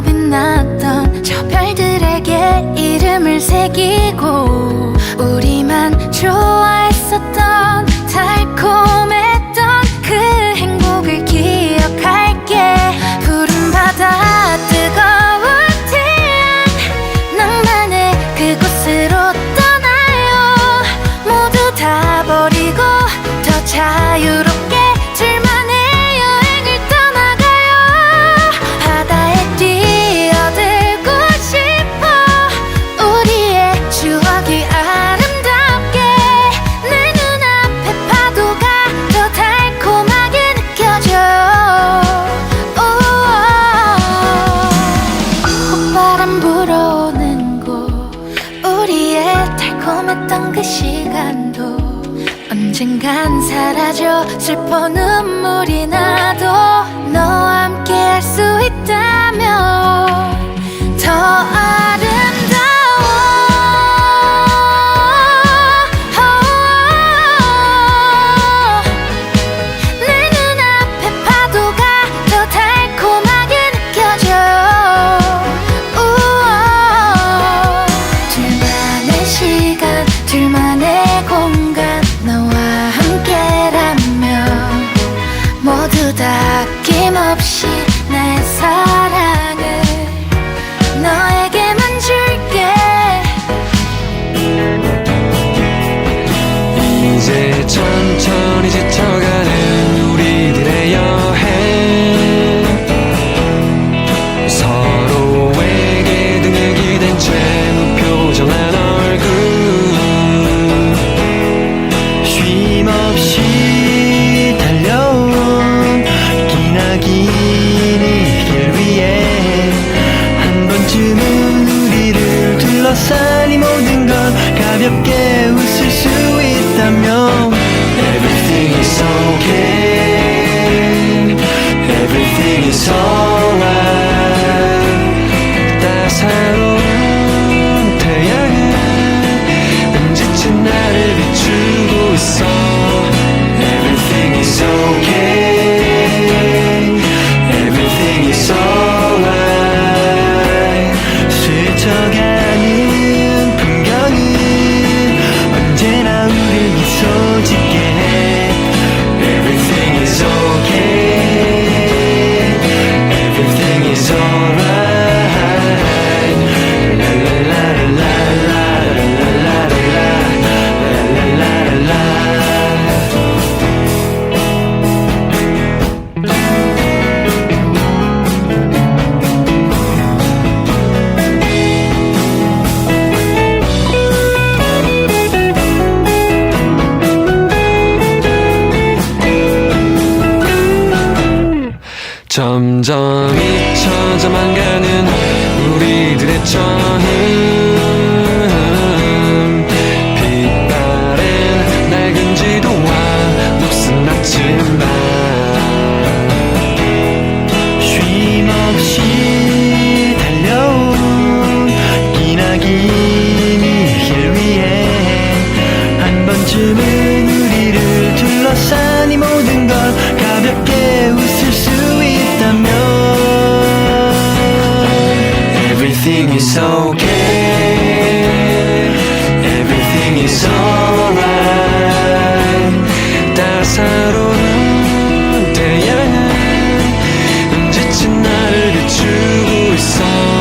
빛났던 저 별들에게 이름을 새기고 우리만 좋아했었던 달콤 그 시간도 언젠간 사라져 슬퍼 눈물이 나도. zaman is okay. Everything is alright. 따사로운 태양은 지친 나를 비추고 있어.